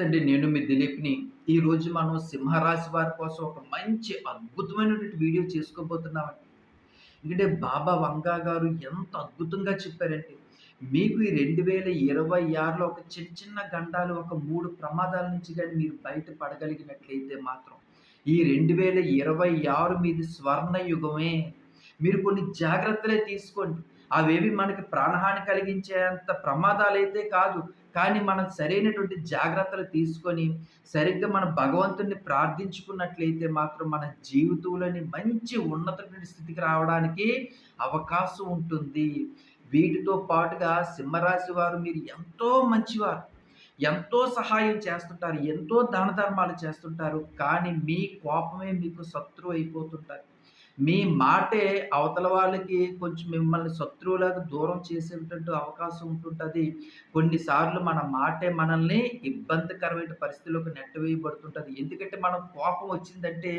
నమస్తే అండి నేను మీ దిలీప్ని ఈరోజు మనం సింహరాశి వారి కోసం ఒక మంచి అద్భుతమైనటువంటి వీడియో చేసుకోబోతున్నామండి. ఎందుకంటే బాబా వంగా గారు ఎంత అద్భుతంగా చెప్పారంటే మీకు ఈ రెండు వేల ఇరవై ఆరులో ఒక చిన్న చిన్న గండాలు ఒక మూడు ప్రమాదాల నుంచి కానీ మీరు బయట పడగలిగినట్లయితే మాత్రం ఈ రెండు వేల ఇరవై ఆరు మీది స్వర్ణ యుగమే మీరు కొన్ని జాగ్రత్తలే తీసుకోండి. అవేవి మనకి ప్రాణహాని కలిగించేంత అయితే కాదు కానీ మనం సరైనటువంటి జాగ్రత్తలు తీసుకొని సరిగ్గా మన భగవంతుని ప్రార్థించుకున్నట్లయితే మాత్రం మన జీవితంలోని మంచి ఉన్నతమైన స్థితికి రావడానికి అవకాశం ఉంటుంది. వీటితో పాటుగా సింహరాశి వారు మీరు ఎంతో మంచివారు. ఎంతో సహాయం చేస్తుంటారు. ఎంతో దాన ధర్మాలు చేస్తుంటారు. కానీ మీ కోపమే మీకు శత్రువు అయిపోతుంటారు. మీ మాటే అవతల వాళ్ళకి కొంచెం మిమ్మల్ని శత్రువులాగా దూరం చేసేటట్టు అవకాశం ఉంటుంటుంది. కొన్నిసార్లు మన మాటే మనల్ని ఇబ్బందికరమైన పరిస్థితుల్లోకి నెట్టవేయబడుతుంటుంది. ఎందుకంటే మనం కోపం వచ్చిందంటే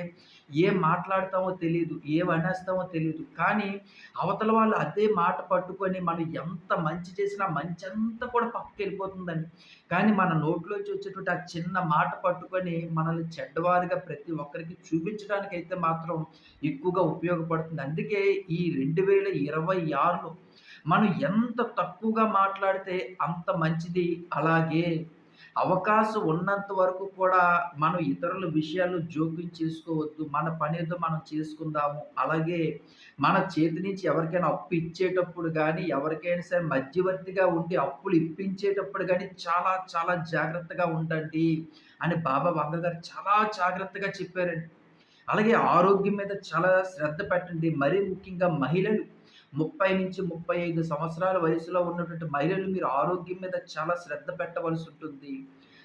ఏం మాట్లాడతామో తెలియదు ఏం అనేస్తామో తెలియదు కానీ అవతల వాళ్ళు అదే మాట పట్టుకొని మనం ఎంత మంచి చేసినా మంచి అంతా కూడా పక్కకి వెళ్ళిపోతుందండి కానీ మన నోట్లోంచి వచ్చేటువంటి ఆ చిన్న మాట పట్టుకొని మనల్ని చెడ్డవారిగా ప్రతి ఒక్కరికి చూపించడానికి అయితే మాత్రం ఎక్కువగా ఉపయోగపడుతుంది. అందుకే ఈ రెండు వేల ఇరవై ఆరులో మనం ఎంత తక్కువగా మాట్లాడితే అంత మంచిది. అలాగే అవకాశం ఉన్నంత వరకు కూడా మనం ఇతరుల విషయాలు జోక్యం చేసుకోవద్దు. మన పని ఏదో మనం చేసుకుందాము. అలాగే మన చేతి నుంచి ఎవరికైనా అప్పు ఇచ్చేటప్పుడు కానీ ఎవరికైనా సరే మధ్యవర్తిగా ఉండి అప్పులు ఇప్పించేటప్పుడు కానీ చాలా చాలా జాగ్రత్తగా ఉండండి అని బాబా వంగ గారు చాలా జాగ్రత్తగా చెప్పారండి. అలాగే ఆరోగ్యం మీద చాలా శ్రద్ధ పెట్టండి. మరీ ముఖ్యంగా మహిళలు. ముప్పై నుంచి ముప్పై ఐదు సంవత్సరాల వయసులో ఉన్నటువంటి మహిళలు మీరు ఆరోగ్యం మీద చాలా శ్రద్ధ పెట్టవలసి ఉంటుంది.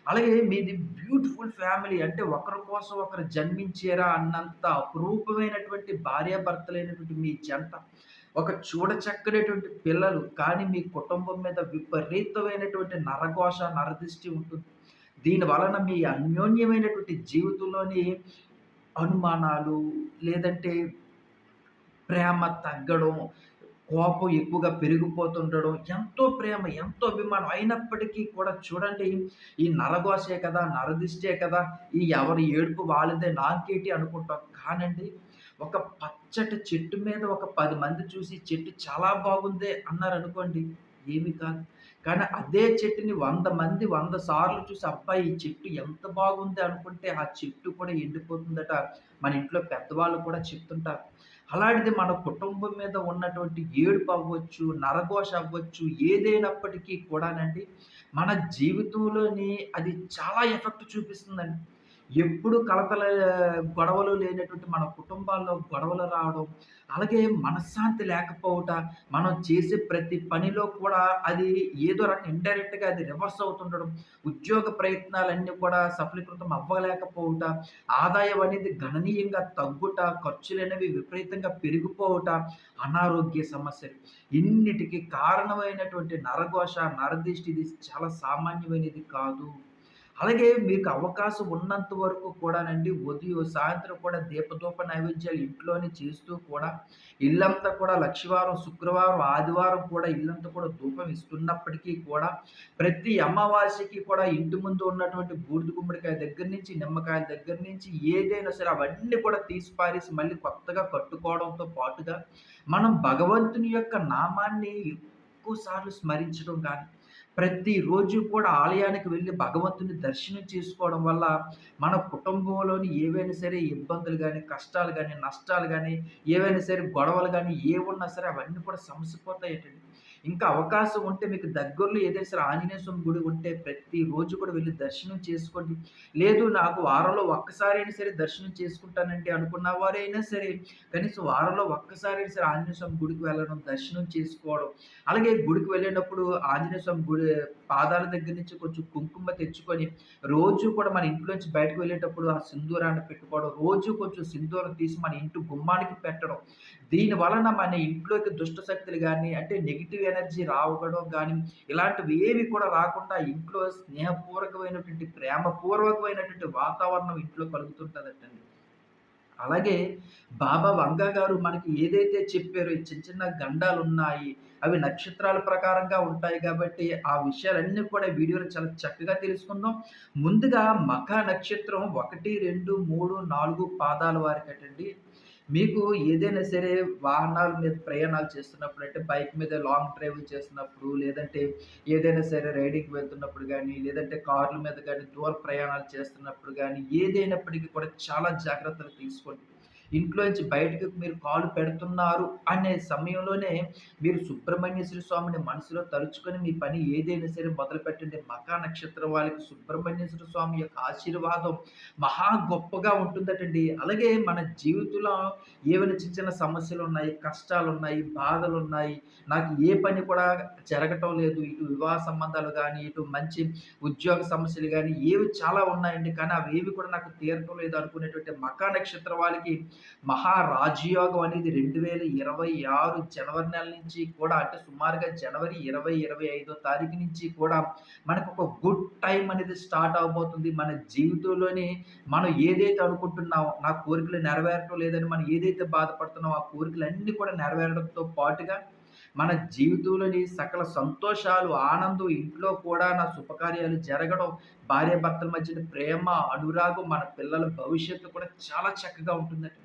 అలాగే మీది బ్యూటిఫుల్ ఫ్యామిలీ అంటే ఒకరి కోసం ఒకరు జన్మించారా అన్నంత అపురూపమైనటువంటి భార్యాభర్తలైనటువంటి మీ జంట ఒక చూడచక్కనటువంటి పిల్లలు కానీ మీ కుటుంబం మీద విపరీతమైనటువంటి నరఘోష నరదృష్టి ఉంటుంది. దీని వలన మీ అన్యోన్యమైనటువంటి జీవితంలోని అనుమానాలు లేదంటే ప్రేమ తగ్గడం కోపం ఎక్కువగా పెరిగిపోతుండడం ఎంతో ప్రేమ ఎంతో అభిమానం అయినప్పటికీ కూడా చూడండి ఈ నరగోసే కదా నరదిష్టే కదా ఈ ఎవరి ఏడుపు వాళ్ళదే నాకేటి అనుకుంటాం. కానండి ఒక పచ్చటి చెట్టు మీద ఒక పది మంది చూసి చెట్టు చాలా బాగుందే అన్నారు అనుకోండి ఏమి కాదు. కానీ అదే చెట్టుని వంద మంది వంద సార్లు చూసి అబ్బాయి ఈ చెట్టు ఎంత బాగుంది అనుకుంటే ఆ చెట్టు కూడా ఎండిపోతుందట. మన ఇంట్లో పెద్దవాళ్ళు కూడా చెప్తుంటారు. అలాంటిది మన కుటుంబం మీద ఉన్నటువంటి ఏడుపు అవ్వచ్చు నరఘోష అవ్వచ్చు ఏదైనప్పటికీ కూడానండి మన జీవితంలోని అది చాలా ఎఫెక్ట్ చూపిస్తుందండి. ఎప్పుడు కలతల గొడవలు లేనటువంటి మన కుటుంబాల్లో గొడవలు రావడం అలాగే మనశ్శాంతి లేకపోవట మనం చేసే ప్రతి పనిలో కూడా అది ఏదో రకం ఇండైరెక్ట్గా అది రివర్స్ అవుతుండడం ఉద్యోగ ప్రయత్నాలన్నీ కూడా సఫలీకృతం అవ్వలేకపోవట ఆదాయం అనేది గణనీయంగా తగ్గుట ఖర్చులు అనేవి విపరీతంగా పెరిగిపోవట అనారోగ్య సమస్యలు. ఇన్నిటికి కారణమైనటువంటి నరఘోష నరదిష్టి ఇది చాలా సామాన్యమైనది కాదు. అలాగే మీకు అవకాశం ఉన్నంత వరకు కూడానండి ఉదయం సాయంత్రం కూడా దీపదూప నైవేద్యాలు ఇంట్లోనే చేస్తూ కూడా ఇల్లంతా కూడా లక్షవారం శుక్రవారం ఆదివారం కూడా ఇల్లంతా కూడా ధూపం ఇస్తున్నప్పటికీ కూడా ప్రతి అమావాస్యకి కూడా ఇంటి ముందు ఉన్నటువంటి బూడిద గుమ్మడికాయ దగ్గర నుంచి నిమ్మకాయల దగ్గర నుంచి ఏదైనా సరే అవన్నీ కూడా తీసి పారేసి మళ్ళీ కొత్తగా కట్టుకోవడంతో పాటుగా మనం భగవంతుని యొక్క నామాన్ని ఎక్కువసార్లు స్మరించడం కానీ ప్రతిరోజు కూడా ఆలయానికి వెళ్ళి భగవంతుని దర్శనం చేసుకోవడం వల్ల మన కుటుంబంలోని ఏవైనా సరే ఇబ్బందులు కానీ కష్టాలు కానీ నష్టాలు కానీ ఏవైనా సరే గొడవలు కానీ ఏమున్నా సరే అవన్నీ కూడా సమసిపోతాయి ఇంకా అవకాశం ఉంటే మీకు దగ్గరలో ఏదైనా సరే ఆంజనేయ స్వామి గుడి ఉంటే ప్రతిరోజు కూడా వెళ్ళి దర్శనం చేసుకోండి. లేదు నాకు వారంలో ఒక్కసారి అయినా సరే దర్శనం చేసుకుంటానంటే అనుకున్న వారైనా సరే కనీసం వారంలో ఒక్కసారి అయినా సరే ఆంజనేయ స్వామి గుడికి వెళ్ళడం దర్శనం చేసుకోవడం అలాగే గుడికి వెళ్ళేటప్పుడు ఆంజనేయ స్వామి గుడి పాదాల దగ్గర నుంచి కొంచెం కుంకుమ తెచ్చుకొని రోజు కూడా మన ఇంట్లోంచి బయటకు వెళ్ళేటప్పుడు ఆ సింధూరాన్ని పెట్టుకోవడం రోజు కొంచెం సింధూరం తీసి మన ఇంటి గుమ్మానికి పెట్టడం దీని వలన మన ఇంట్లోకి దుష్ట శక్తులు కానీ అంటే నెగిటివ్ ఎనర్జీ రావడం కానీ ఇలాంటివి ఏవి కూడా రాకుండా ఇంట్లో స్నేహపూర్వకమైనటువంటి ప్రేమపూర్వకమైనటువంటి వాతావరణం ఇంట్లో కలుగుతుంటుందటండి అలాగే బాబా వంగ గారు మనకి ఏదైతే చెప్పారో చిన్న చిన్న గండాలు ఉన్నాయి అవి నక్షత్రాల ప్రకారంగా ఉంటాయి కాబట్టి, ఆ విషయాలన్నీ కూడా వీడియోలో చాలా చక్కగా తెలుసుకుందాం. ముందుగా మఖ నక్షత్రం 1, 2, 3, 4 పాదాల వారికటండి. మీకు ఏదైనా సరే వాహనాల మీద ప్రయాణాలు చేస్తున్నప్పుడు అంటే బైక్ మీద లాంగ్ డ్రైవ్ చేస్తున్నప్పుడు, లేదంటే ఏదైనా సరే రైడింగ్ వెళ్తున్నప్పుడు కానీ లేదంటే కార్ల మీద కానీ దూర ప్రయాణాలు చేస్తున్నప్పుడు కానీ ఏదైనప్పటికీ కూడా చాలా జాగ్రత్తలు తీసుకోండి. ఇంట్లోంచి బయటకు మీరు కాలు పెడుతున్నారు అనే సమయంలోనే మీరు సుబ్రహ్మణ్యేశ్వర స్వామిని మనసులో తలుచుకొని మీ పని ఏదైనా సరే మొదలుపెట్టండి. మకా నక్షత్రం వాళ్ళకి సుబ్రహ్మణ్యేశ్వర స్వామి యొక్క ఆశీర్వాదం మహా గొప్పగా ఉంటుందటండి. అలాగే మన జీవితంలో ఏవైనా చిన్న చిన్న ఉన్నాయి బాధలు ఉన్నాయి నాకు ఏ పని కూడా జరగటం లేదు. ఇటు వివాహ సంబంధాలు కానీ ఇటు మంచి ఉద్యోగ సమస్యలు కానీ ఏవి చాలా ఉన్నాయండి. కానీ అవి ఏవి కూడా నాకు తీరటం లేదు అనుకునేటువంటి మకా నక్షత్రం వాళ్ళకి మహా రాజయోగం అనేది 2026 జనవరి నెల నుంచి కూడా అంటే సుమారుగా జనవరి 20, 25 తారీఖు నుంచి కూడా మనకు ఒక గుడ్ టైం అనేది స్టార్ట్ అవబోతుంది. మన జీవితంలోని మనం ఏదైతే అనుకుంటున్నామో, నా కోరికలు నెరవేరటం లేదని మనం ఏదైతే బాధపడుతున్నామో, ఆ కోరికలన్నీ కూడా నెరవేరడంతో పాటుగా మన జీవితంలోని సకల సంతోషాలు, ఆనందం ఇంట్లో కూడా నా శుభకార్యాలు జరగడం, భార్యాభర్తల మధ్యన ప్రేమ, అనురాగం, మన పిల్లల భవిష్యత్తు కూడా చాలా చక్కగా ఉంటుందండి.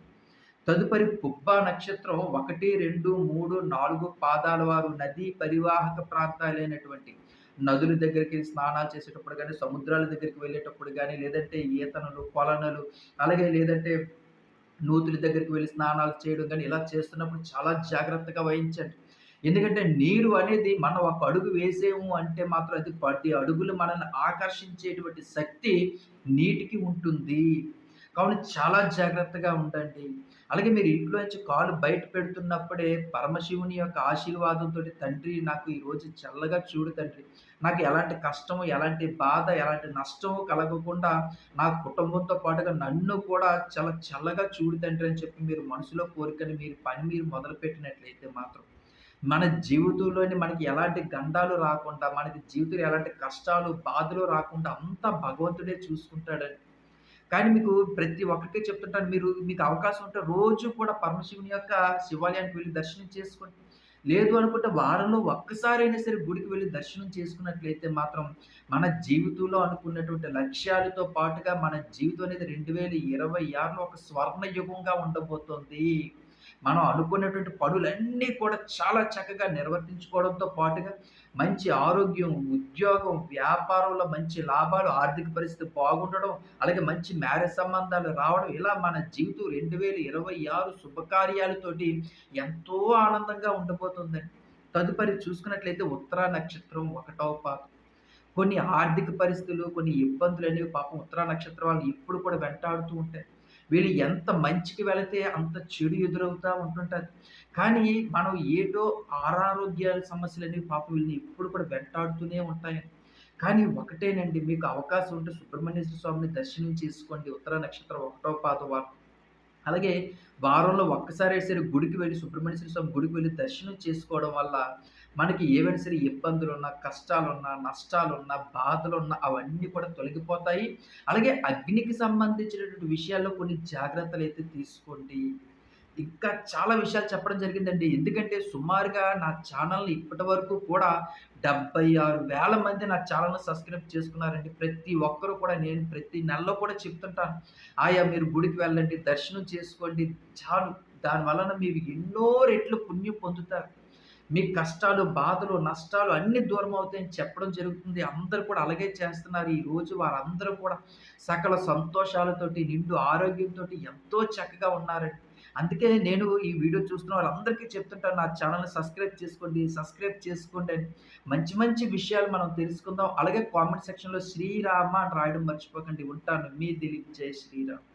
తదుపరి పుబ్బ నక్షత్రం 1, 2, 3, 4 పాదాల వారు నదీ పరివాహక ప్రాంతాలైనటువంటి నదుల దగ్గరికి స్నానాలు చేసేటప్పుడు కానీ సముద్రాల దగ్గరికి వెళ్ళేటప్పుడు కానీ లేదంటే ఈతనలు, కొలనలు అలాగే లేదంటే నూతుల దగ్గరికి వెళ్ళి స్నానాలు చేయడం కానీ ఇలా చేస్తున్నప్పుడు చాలా జాగ్రత్తగా వహించండి. ఎందుకంటే నీరు అనేది మనం ఒక అడుగు వేసేము అంటే మాత్రం అది పది అడుగులు మనల్ని ఆకర్షించేటువంటి శక్తి నీటికి ఉంటుంది. కావున చాలా జాగ్రత్తగా ఉండండి. అలాగే మీరు ఇంట్లో నుంచి కాలు బయట పెడుతున్నప్పుడే పరమశివుని యొక్క ఆశీర్వాదంతో తండ్రి నాకు ఈరోజు చల్లగా చూడు తండ్రి. నాకు ఎలాంటి కష్టము, ఎలాంటి బాధ, ఎలాంటి నష్టము కలగకుండా నా కుటుంబంతో పాటుగా నన్ను కూడా చాలా చల్లగా చూడు తండ్రి అని చెప్పి మీరు మనసులో కోరికని మీరు పని మీరు మొదలుపెట్టినట్లయితే మాత్రం మన జీవితంలోని మనకి ఎలాంటి గండాలు రాకుండా, మనకి జీవితంలో ఎలాంటి కష్టాలు, బాధలు రాకుండా అంతా భగవంతుడే చూసుకుంటాడండి. కానీ మీకు ప్రతి ఒక్కరికి చెప్తుంటాను. మీరు మీకు అవకాశం ఉంటే రోజు కూడా పరమశివుని యొక్క శివాలయానికి వెళ్ళి దర్శనం చేసుకోండి. లేదు అనుకుంటే వారంలో ఒక్కసారైనా సరే గుడికి వెళ్ళి దర్శనం చేసుకున్నట్లయితే మాత్రం మన జీవితంలో అనుకున్నటువంటి లక్ష్యాలతో పాటుగా మన జీవితం అనేది 2026లో ఒక స్వర్ణ యుగంగా ఉండబోతోంది. మనం అనుకున్నటువంటి పనులన్నీ కూడా చాలా చక్కగా నిర్వర్తించుకోవడంతో పాటుగా మంచి ఆరోగ్యం, ఉద్యోగం, వ్యాపారంలో మంచి లాభాలు, ఆర్థిక పరిస్థితి బాగుండడం, అలాగే మంచి మ్యారేజ్ సంబంధాలు రావడం, ఇలా మన జీవితం 2026 శుభకార్యాలతోటి ఎంతో ఆనందంగా ఉండబోతుందండి. తదుపరి చూసుకున్నట్లయితే ఉత్తరా నక్షత్రం ఒకటవ పాపం కొన్ని ఆర్థిక పరిస్థితులు, కొన్ని ఇబ్బందులు అనేవి పాపం ఉత్తరా నక్షత్రం వాళ్ళని ఎప్పుడు కూడా వెంటాడుతూ ఉంటాయి. వీళ్ళు ఎంత మంచికి వెళితే అంత చెడు ఎదురవుతూ ఉంటుంటుంది. కానీ మనం ఏటో అనారోగ్యాల సమస్యలనేవి పాప వీళ్ళని ఎప్పుడు కూడా వెంటాడుతూనే ఉంటాయి. కానీ ఒకటేనండి మీకు అవకాశం ఉంటే సుబ్రహ్మణ్యేశ్వర స్వామిని దర్శనం చేసుకోండి. ఉత్తర నక్షత్రం ఒకటో పాదవారం అలాగే వారంలో ఒక్కసారి సరే గుడికి వెళ్ళి సుబ్రహ్మణ్య స్వామి గుడికి వెళ్ళి దర్శనం చేసుకోవడం వల్ల మనకి ఏవైనా సరే ఇబ్బందులున్నా, కష్టాలున్నా, నష్టాలున్నా, బాధలున్నా అవన్నీ కూడా తొలగిపోతాయి. అలాగే అగ్నికి సంబంధించినటువంటి విషయాల్లో కొన్ని జాగ్రత్తలు అయితే తీసుకోండి. ఇంకా చాలా విషయాలు చెప్పడం జరిగిందండి. ఎందుకంటే సుమారుగా నా ఛానల్‌ని ఇప్పటి వరకు కూడా 76,000 మంది నా ఛానల్‌ని సబ్స్క్రైబ్ చేసుకున్నారండి. ప్రతి ఒక్కరు కూడా నేను ప్రతి నెలలో కూడా చెప్తుంటాను. ఆయా మీరు గుడికి వెళ్ళండి, దర్శనం చేసుకోండి చాలు. దాని వలన మీరు ఎన్నో రెట్లు పుణ్యం పొందుతారు. మీ కష్టాలు, బాధలు, నష్టాలు అన్నీ దూరమవుతాయని చెప్పడం జరుగుతుంది. అందరూ కూడా అలాగే చేస్తున్నారు. ఈరోజు వారందరూ కూడా సకల సంతోషాలతోటి, నిండు ఆరోగ్యంతో ఎంతో చక్కగా ఉన్నారండి. అందుకే నేను ఈ వీడియో చూస్తున్న వాళ్ళందరికీ చెప్తుంటాను. నా ఛానల్ని సబ్స్క్రైబ్ చేసుకోండి, సబ్స్క్రైబ్ చేసుకోండి అని. మంచి మంచి విషయాలు మనం తెలుసుకుందాం. అలాగే కామెంట్ సెక్షన్‌లో శ్రీరామ అని రాయడం మర్చిపోకండి. ఉంటాను. మీ దిలీప్. జై శ్రీరామ్.